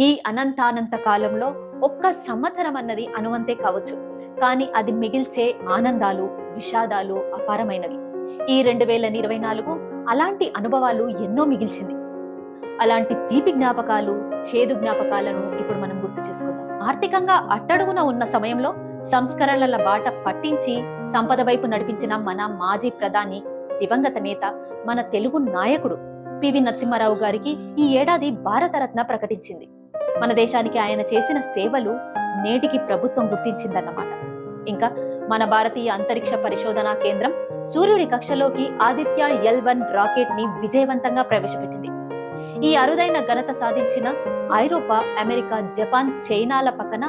ఈ అనంతానంత కాలంలో ఒక్క సంవత్సరం అన్నది అనువంతే కావచ్చు. కానీ అది మిగిల్చే ఆనందాలు విషాదాలు అపారమైనవి. ఈ రెండు వేల ఇరవై నాలుగు అలాంటి అనుభవాలు ఎన్నో మిగిల్చింది. అలాంటి తీపి జ్ఞాపకాలు చేదు జ్ఞాపకాలను ఇప్పుడు మనం గుర్తు చేసుకుందాం. ఆర్థికంగా అట్టడుగున ఉన్న సమయంలో సంస్కరణల బాట పట్టించి సంపద వైపు నడిపించిన మన మాజీ ప్రధాని దివంగత నేత మన తెలుగు నాయకుడు పివి నరసింహారావు గారికి ఈ ఏడాది భారతరత్న ప్రకటించింది. మన దేశానికి ఆయన చేసిన సేవలు నేటికి ప్రభుత్వం గుర్తించిందన్నమాట. ఇంకా మన భారతీయ అంతరిక్ష పరిశోధనా కేంద్రం సూర్యుడి కక్షలోకి ఆదిత్య ఎల్ వన్ రాకెట్ని విజయవంతంగా ప్రవేశపెట్టింది. ఈ అరుదైన ఘనత సాధించిన ఐరోపా అమెరికా జపాన్ చైనాల పక్కన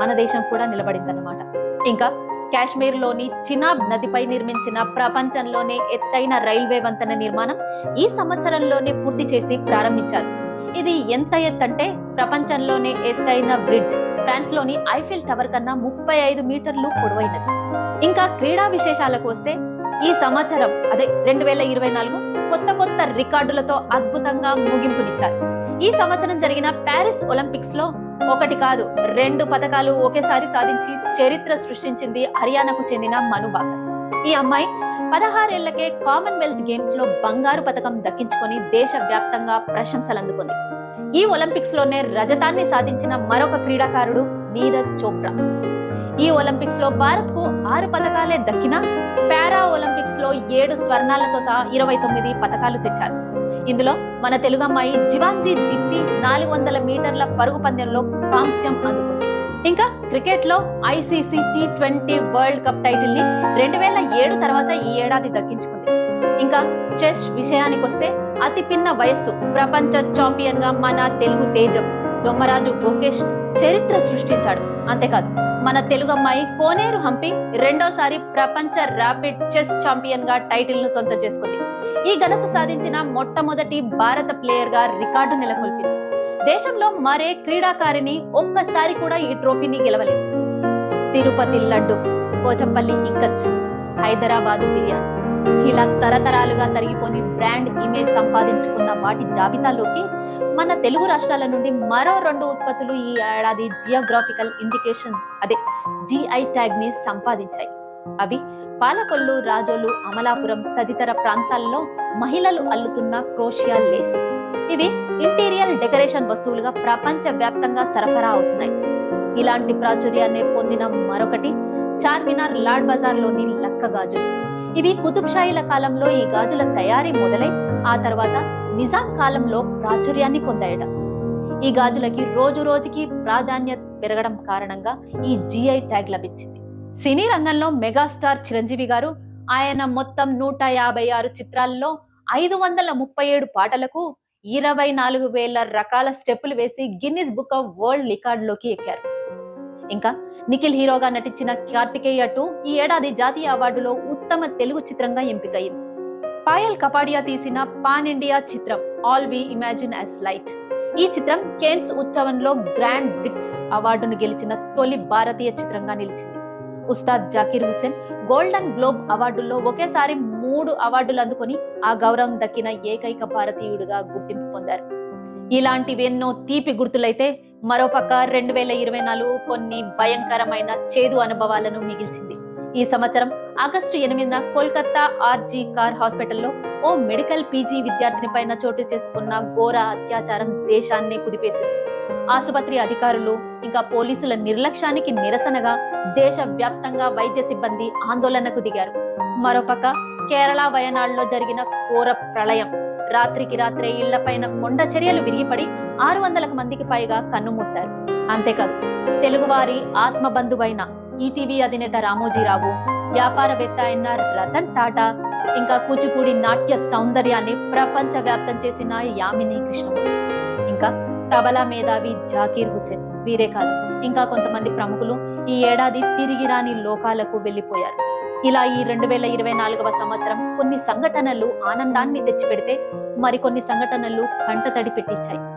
మన దేశం కూడా నిలబడిందన్నమాట. ఇంకా కాశ్మీర్లోని చినాబ్ నదిపై నిర్మించిన ప్రపంచంలోనే ఎత్తైన రైల్వే వంతెన నిర్మాణం ఈ సంవత్సరంలోనే పూర్తి చేసి ప్రారంభించారు. ఇది ఎంత ఎత్తంటే ప్రపంచంలోనే ఎత్తైన బ్రిడ్జ్. ఫ్రాన్స్లోని ఐఫిల్ టవర్ కన్నా ముప్పై ఐదు మీటర్లు పొడవైనది. ఇంకా క్రీడా విశేషాలకు వస్తే ఈ సంవత్సరం అదే రెండు వేల ఇరవై నాలుగు కొత్త కొత్త రికార్డులతో అద్భుతంగా ముగింపునిచ్చారు. ఈ సంవత్సరం జరిగిన ప్యారిస్ ఒలింపిక్స్లో ఒకటి కాదు రెండు పథకాలు ఒకేసారి సాధించి చరిత్ర సృష్టించింది హర్యానాకు చెందిన మనుబాకర్ ఈ అమ్మాయి పదహారేళ్ళకే కామన్వెల్త్ గేమ్స్లో బంగారు పథకం దక్కించుకొని దేశ వ్యాప్తంగా ప్రశంసలు అందుకుంది ఈ ఒలింపిక్స్లోనే రజతాన్ని సాధించిన మరొక క్రీడాకారుడు నీరజ్ చోప్రా. ఈ ఒలింపిక్స్లో భారత్కు ఆరు పథకాలే దక్కినా పారా ఒలింపిక్స్లో ఏడు స్వర్ణాలతో సహా ఇరవై తొమ్మిది పథకాలు తెచ్చారు. ఇందులో మన తెలుగు అమ్మాయి జివాంజీ దీప్తి నాలుగు వందల మీటర్ల పరుగు పందెంలో కాంస్యం అందుకుంది. ఇంకా క్రికెట్లో ICC T twenty world cup టైటిల్ని రెండు వేల ఏడు తర్వాత ఈ ఏడాది దక్కించుకుంది. ఇంకా చెస్ విషయానికి వస్తే అతి పిన్న వయస్సు ప్రపంచ ఛాంపియన్గా మన తెలుగు తేజం దొమ్మరాజు గోకేష్ చరిత్ర సృష్టించాడు. అంతేకాదు మన తెలుగు అమ్మాయి కోనేరు హంపి రెండోసారి ప్రపంచ ర్యాపిడ్ చెస్ ఛాంపియన్గా టైటిల్ను సొంత చేసుకుంది. ఈ ఘనత సాధించిన మొట్టమొదటి భారత ప్లేయర్గా రికార్డు నెలకొల్పింది. దేశంలో మరే క్రీడాకారిణి ఒక్కసారి కూడా ఈ ట్రోఫీని గెలవలేదు. తిరుపతి లడ్డు పోచంపల్లి ఇక్కత్ హైదరాబాదు బిర్యానీ. ఇలా తరతరాలుగా తరిగిపోని బ్రాండ్ ఇమేజ్ సంపాదించుకున్న వాటి జాబితాలోకి మన తెలుగు రాష్ట్రాల నుండి మరో రెండు ఉత్పత్తులు ఈ ఏడాది జియోగ్రాఫికల్ ఇండికేషన్ అదే జిఐ ట్యాగ్ని సంపాదించాయి. అవి పాలకొల్లు రాజోలు అమలాపురం తదితర ప్రాంతాల్లో మహిళలు అల్లుతున్న క్రోషియా లేస్. ఇవి ఇంటీరియర్ డెకరేషన్ వస్తువులుగా ప్రపంచ వ్యాప్తంగా సరఫరా అవుతున్నాయి. ఇలాంటి ప్రాచుర్యాన్ని పొందిన మరొకటి చార్మినార్ లాడ్ బజార్లోని ఇవి కుతుబ్షాయిల కాలంలో ఈ గాజుల తయారీ మొదలై ఆ తర్వాత నిజాం కాలంలో ప్రాచుర్యాన్ని పొందాయట. ఈ గాజులకి రోజు రోజుకి ప్రాధాన్యత పెరగడం కారణంగా ఈ జిఐ ట్యాగ్ లభించింది. సినీ రంగంలో మెగాస్టార్ చిరంజీవి గారు ఆయన మొత్తం నూట యాభై ఆరు చిత్రాల్లో ఐదు వందల ముప్పై ఏడు పాటలకు ఇరవై నాలుగు వేల రకాల స్టెప్పులు వేసి గిన్నిస్ బుక్ ఆఫ్ వరల్డ్ రికార్డులోకి ఎక్కారు. ఇంకా నిఖిల్ హీరోగా నటించిన కార్తికేయ టూ ఈ ఏడాది జాతీయ అవార్డులో ఉత్తమ తెలుగు చిత్రంగా ఎంపికయింది. పాయల్ కపాడియా తీసిన పాన్ ఇండియా చిత్రం all we imagine as light ఈ చిత్రం కేన్స్ ఉత్సవంలో గ్రాండ్ బ్రిక్స్ అవార్డును గెలిచిన తొలి భారతీయ చిత్రంగా నిలిచింది. ఉస్తాద్ జాకీర్ హుసేన్ గోల్డెన్ గ్లోబ్ అవార్డుల్లో ఒకేసారి మూడు అవార్డులు అందుకొని ఆ గౌరవం దక్కిన ఏకైక భారతీయుడిగా గుర్తింపు పొందారు. ఇలాంటివెన్నో తీపి గుర్తులైతే మరోపక్క రెండు వేల ఇరవై నాలుగు కొన్ని భయంకరమైన చేదు అనుభవాలను మిగిల్చింది. ఈ సంవత్సరం ఆగస్టు ఎనిమిదిన కోల్కతా ఆర్జీ కార్ హాస్పిటల్లో ఓ మెడికల్ పీజీ విద్యార్థిని పైన చోటు చేసుకున్న ఘోర అత్యాచారం దేశాన్ని కుదిపేసింది. ఆసుపత్రి అధికారులు ఇంకా పోలీసుల నిర్లక్ష్యానికి నిరసనగా దేశ వ్యాప్తంగా వైద్య సిబ్బంది ఆందోళనకు దిగారు. మరోపక్క కేరళ వయనాడులో జరిగిన ఘోర ప్రళయం. రాత్రికి రాత్రే ఇళ్ళపైన కొండ చర్యలు విరిగిపడి ఆరు వందలకు మందికి పైగా కన్నుమూశారు అంతేకాదు తెలుగువారి ఆత్మబంధువైన ఈటీవీ అధినేత రామోజీరావు వ్యాపారవేత్త అయిన రతన్ టాటా ఇంకా కూచిపూడి నాట్య సౌందర్యాన్ని ప్రపంచ వ్యాప్తం చేసిన యామిని కృష్ణమూర్తి. ఇంకా తబలా మేధావి జాకీర్ హుసేన్. వీరే కాదు ఇంకా కొంతమంది ప్రముఖులు ఈ ఏడాది తిరిగి రాని లోకాలకు వెళ్ళిపోయారు ఇలా ఈ రెండు వేల ఇరవై నాలుగవ సంవత్సరం కొన్ని సంఘటనలు ఆనందాన్ని తెచ్చిపెడితే మరికొన్ని సంఘటనలు కంటతడి పెట్టించాయి.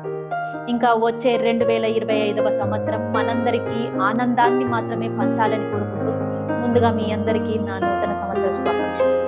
ఇంకా వచ్చే రెండు వేల ఇరవై ఐదవ సంవత్సరం మనందరికీ ఆనందాన్ని మాత్రమే పంచాలని కోరుకుంటూ ముందుగా మీ అందరికీ నా నూతన సంవత్సర శుభాకాంక్షలు.